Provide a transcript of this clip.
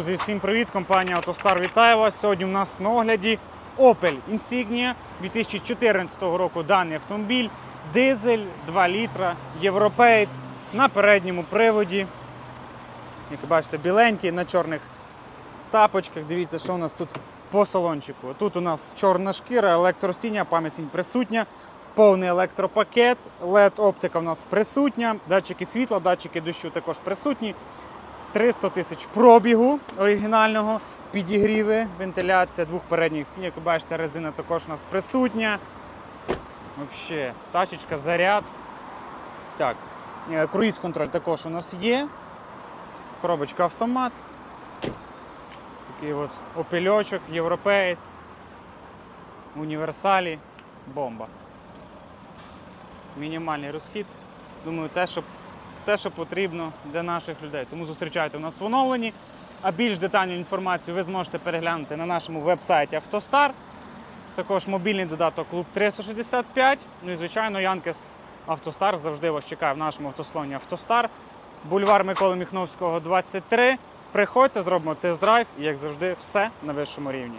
Друзі, всім привіт! Компанія AutoStar вітає вас. Сьогодні у нас на огляді Opel Insignia 2014 року даний автомобіль, дизель 2 літра, європеєць на передньому приводі. Як бачите, біленький на чорних тапочках. Дивіться, що у нас тут по салончику. Тут у нас чорна шкіра, електростіння, пам'ять присутня, повний електропакет, LED оптика у нас присутня, датчики світла, датчики дощу також присутні. 300 тисяч пробігу оригінального, підігріви, вентиляція двох передніх стін. Як ви бачите, резина також у нас присутня. Взагалі, тачечка, заряд. Так, е, круїз контроль також у нас є. Коробочка автомат. Такий от опельочок, європеєць. Універсалі, бомба. Мінімальний розхід. Думаю, те, що те, що потрібно для наших людей. Тому зустрічайте у нас в оновленні. А більш детальну інформацію ви зможете переглянути на нашому веб-сайті Автостар. Також мобільний додаток Клуб 365. Ну і звичайно, Янкес Автостар завжди вас чекає в нашому автослоні Автостар. Бульвар Миколи Міхновського, 23. Приходьте, зробимо тест-драйв і, як завжди, все на вищому рівні.